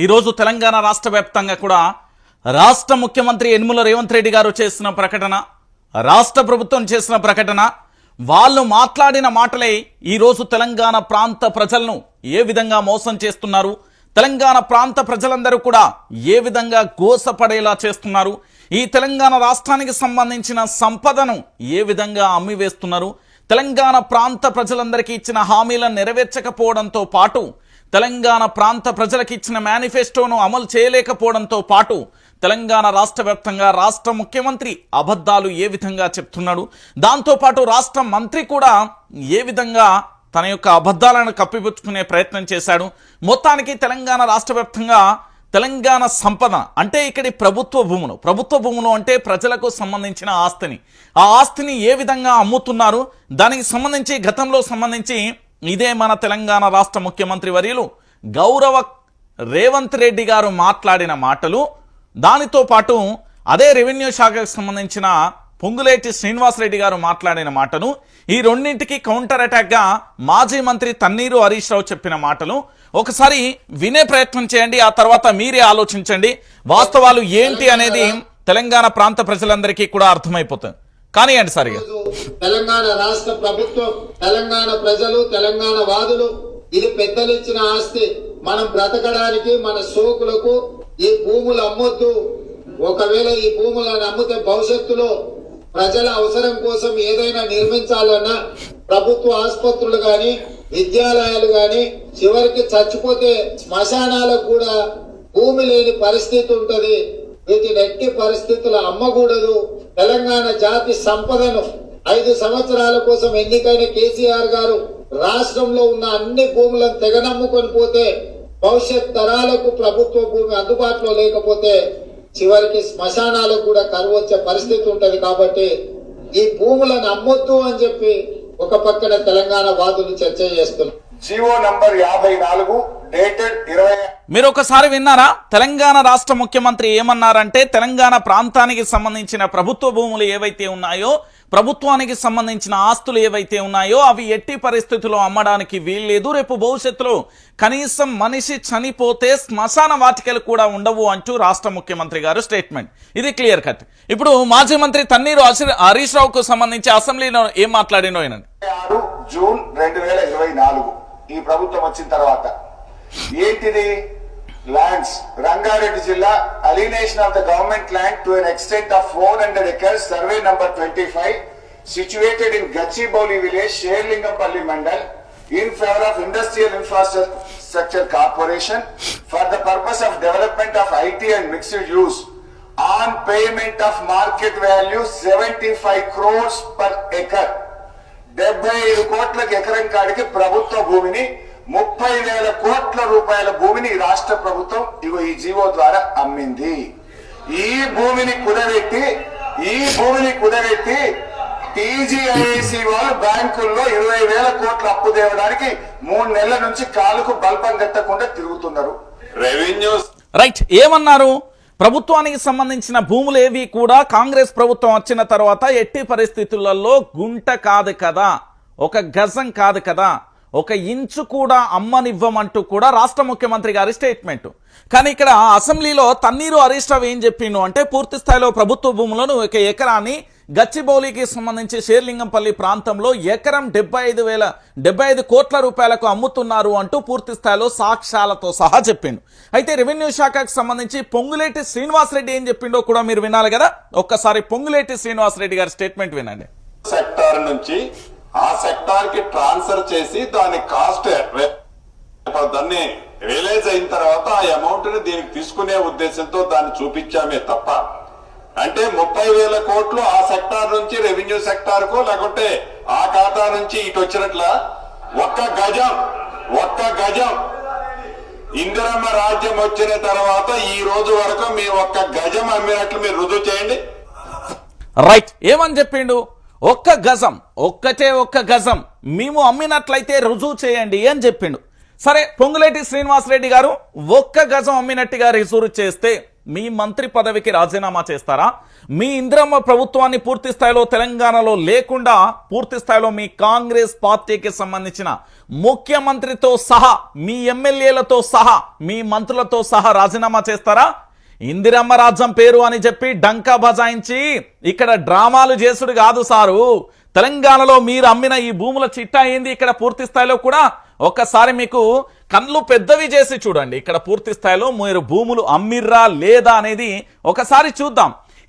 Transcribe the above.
ఈరోజు తెలంగాణ రాష్ట్ర వ్యాప్తంగా కూడా రాష్ట్ర ముఖ్యమంత్రి యనుమల రేవంత్ రెడ్డి గారు చేసిన ప్రకటన రాష్ట్ర ప్రభుత్వం చేసిన ప్రకటన వాళ్ళు మాట్లాడిన మాటలే ఈరోజు తెలంగాణ ప్రాంత ప్రజలను ఏ విధంగా మోసం చేస్తున్నారు తెలంగాణ ప్రాంత ప్రజలందరూ కూడా ఏ విధంగా గోసపడేలా చేస్తున్నారు ఈ తెలంగాణ రాష్ట్రానికి సంబంధించిన సంపదను ఏ విధంగా అమ్మివేస్తున్నారు తెలంగాణ ప్రాంత ప్రజలందరికీ ఇచ్చిన హామీలను నెరవేర్చకపోవడంతో పాటు తెలంగాణ ప్రాంత ప్రజలకు ఇచ్చిన మేనిఫెస్టోను అమలు చేయలేకపోవడంతో పాటు తెలంగాణ రాష్ట్ర వ్యాప్తంగా రాష్ట్ర ముఖ్యమంత్రి అబద్ధాలు ఏ విధంగా చెప్తున్నాడు? దాంతోపాటు రాష్ట్ర మంత్రి కూడా ఏ విధంగా తన యొక్క అబద్ధాలను కప్పిపుచ్చుకునే ప్రయత్నం చేశాడు? మొత్తానికి తెలంగాణ రాష్ట్ర వ్యాప్తంగా తెలంగాణ సంపద అంటే ఇక్కడి ప్రభుత్వ భూములు. ప్రభుత్వ భూములు అంటే ప్రజలకు సంబంధించిన ఆస్తిని. ఆ ఆస్తిని ఏ విధంగా అమ్ముతున్నారు? దానికి సంబంధించి గతంలో సంబంధించి ఇదే మన తెలంగాణ రాష్ట్ర ముఖ్యమంత్రి వర్యులు గౌరవ రేవంత్ రెడ్డి గారు మాట్లాడిన మాటలు. దానితో పాటు అదే రెవెన్యూ శాఖకు సంబంధించిన పొంగులేటి శ్రీనివాసరెడ్డి గారు మాట్లాడిన మాటలు. ఈ రెండింటికి కౌంటర్ అటాక్గా మాజీ మంత్రి తన్నీరు హరీష్ రావు చెప్పిన మాటలు. ఒకసారి వినే ప్రయత్నం చేయండి ఆ తర్వాత మీరే ఆలోచించండి. వాస్తవాలు ఏంటి అనేది తెలంగాణ ప్రాంత ప్రజలందరికీ కూడా అర్థమైపోతుంది. కానివ్వండి సరిగా. తెలంగాణ రాష్ట్ర ప్రభుత్వం తెలంగాణ ప్రజలు తెలంగాణ వాదులు ఇది పెద్దలు ఇచ్చిన ఆస్తి. మనం బ్రతకడానికి మన సోకులకు ఈ భూములు అమ్మొద్దు. ఒకవేళ ఈ భూములను అమ్మితే భవిష్యత్తులో ప్రజల అవసరం కోసం ఏదైనా నిర్మించాలన్నా ప్రభుత్వ ఆసుపత్రులు కానీ విద్యాలయాలు కానీ చివరికి చచ్చిపోతే శ్మశానాలకు కూడా భూమి లేని పరిస్థితి ఉంటుంది. వీటిని ఎట్టి పరిస్థితులు అమ్మకూడదు. తెలంగాణ జాతి సంపదను ఐదు సంవత్సరాల కోసం ఎన్నికైన కేసీఆర్ గారు రాష్ట్రంలో ఉన్న అన్ని భూములను తెగనమ్ముకొని పోతే భవిష్యత్ తరాలకు ప్రభుత్వ భూమి అందుబాటులో లేకపోతే చివరికి శ్మశానాలకు కూడా కరువు వచ్చే పరిస్థితి ఉంటది కాబట్టి ఈ భూములను అమ్మొద్దు అని చెప్పి ఒక పక్కన తెలంగాణ వాదులు చర్చ చేస్తున్నారు. జీవో నంబర్ యాభై నాలుగు డేటెడ్ ఇరవై మీరు ఒకసారి విన్నారా? తెలంగాణ రాష్ట్ర ముఖ్యమంత్రి ఏమన్నారంటే తెలంగాణ ప్రాంతానికి సంబంధించిన ప్రభుత్వ భూములు ఏవైతే ఉన్నాయో ప్రభుత్వానికి సంబంధించిన ఆస్తులు ఏవైతే ఉన్నాయో అవి ఎట్టి పరిస్థితుల్లో అమ్మడానికి వీల్లేదు. రేపు భవిష్యత్తులో కనీసం మనిషి చనిపోతే శ్మశాన వాటికలు కూడా ఉండవు అంటూ రాష్ట్ర ముఖ్యమంత్రి గారు స్టేట్మెంట్. ఇది క్లియర్ కట్. ఇప్పుడు మాజీ మంత్రి తన్నీరు హరీష్ రావుకు సంబంధించి అసెంబ్లీలో ఏం మాట్లాడినో జూన్ రెండు ఈ ప్రభుత్వం వచ్చిన తర్వాత. ఏంటిది? ల్యాండ్స్ రంగారెడ్డి జిల్లా alienation of the government land to an extent of four hundred acres survey number twenty five situated in Gachibowli village Serilingampally mandal in favour of industrial infrastructure corporation for the purpose of development of IT and mixed use on payment of market value seventy five crores per acre డెబ్బై ఐదు కోట్లకు ఎకరం కాడికి ప్రభుత్వ భూమిని ముప్పై వేల కోట్ల రూపాయల భూమిని రాష్ట్ర ప్రభుత్వం ఇగో ఈ జీవో ద్వారా అమ్మింది. ఈ భూమిని కుదబెట్టి ఈ భూమిని కుదబెట్టి టీజీఐసి వాళ్ళు బ్యాంకుల్లో ఇరవై వేల కోట్ల అప్పు తేవడానికి మూడు నెలల నుంచి కాలుకు బల్పం కట్టకుండా తిరుగుతున్నారు. రెవెన్యూ రైట్ ఏమన్నారు? ప్రభుత్వానికి సంబంధించిన భూములు ఏవి కూడా కాంగ్రెస్ ప్రభుత్వం వచ్చిన తర్వాత ఎట్టి పరిస్థితులలో గుంట కాదు కదా. ఒక గజం కాదు కదా. ఒక ఇంచు కూడా అమ్మనివ్వమంటూ కూడా రాష్ట్ర ముఖ్యమంత్రి గారి స్టేట్మెంట్. కానీ ఇక్కడ అసెంబ్లీలో తన్నీరు హరీష్ రావు ఏం చెప్పిండు అంటే పూర్తి స్థాయిలో ప్రభుత్వ భూములను ఒక ఎకరాన్ని గచ్చిబౌలికి సంబంధించి షేర్లింగంపల్లి ప్రాంతంలో ఎకరం డెబ్బై ఐదు వేల డెబ్బై ఐదు కోట్ల రూపాయలకు అమ్ముతున్నారు అంటూ పూర్తి స్థాయిలో సాక్ష్యాలతో సహా చెప్పిండు. అయితే రెవెన్యూ శాఖకు సంబంధించి పొంగులేటి శ్రీనివాసరెడ్డి ఏం చెప్పిండో కూడా మీరు వినాలి కదా? ఒక్కసారి పొంగులేటి శ్రీనివాసరెడ్డి గారి స్టేట్మెంట్ వినండి. సెక్టార్ నుంచి ఆ సెక్టార్కి ట్రాన్స్ఫర్ చేసి దాని కాస్ట్ దాన్ని రియలైజ్ అయిన తర్వాత ఆ అమౌంట్ని దీనికి తీసుకునే ఉద్దేశంతో దాన్ని చూపించామే తప్ప అంటే ముప్పై వేల కోట్లు ఆ సెక్టార్ నుంచి రెవెన్యూ సెక్టార్కు లేకుంటే ఆ ఖాతా నుంచి ఇటు వచ్చినట్ల? ఒక్క గజం ఒక్క గజం. ఇందిరమ్మ రాజ్యం వచ్చిన తర్వాత ఈ రోజు వరకు మీ ఒక్క గజం అమ్మినట్లు మీరు రుజువు చేయండి. రైట్. ఏమని చెప్పిండు? ఒక్క గజం ఒక్కటే ఒక్క గజం మేము అమ్మినట్లయితే రుజువు చేయండి అని చెప్పిండు. సరే పొంగులేటి శ్రీనివాసరెడ్డి గారు ఒక్క గజం అమ్మినట్టుగా రుజువు చేస్తే మీ మంత్రి పదవికి రాజీనామా చేస్తారా? మీ ఇందిరమ్మ ప్రభుత్వాన్ని పూర్తి స్థాయిలో తెలంగాణలో లేకుండా పూర్తి స్థాయిలో మీ కాంగ్రెస్ పార్టీకి సంబంధించిన ముఖ్యమంత్రితో సహా మీ ఎమ్మెల్యేలతో సహా మీ మంత్రులతో సహా రాజీనామా చేస్తారా? ఇందిరమ్మ రాజ్యం పేరు అని చెప్పి డంకా బజాయించి ఇక్కడ డ్రామాలు చేసుడు కాదు సారు. తెలంగాణలో మీరు అమ్మిన ఈ భూముల చిట్టా ఏంది? ఇక్కడ పూర్తి స్థాయిలో కూడా ఒక్కసారి మీకు కళ్ళు పెద్దవి చేసి చూడండి. ఇక్కడ పూర్తి స్థాయిలో మీరు భూములు అమ్మిర్రా లేదా అనేది ఒకసారి చూద్దాం.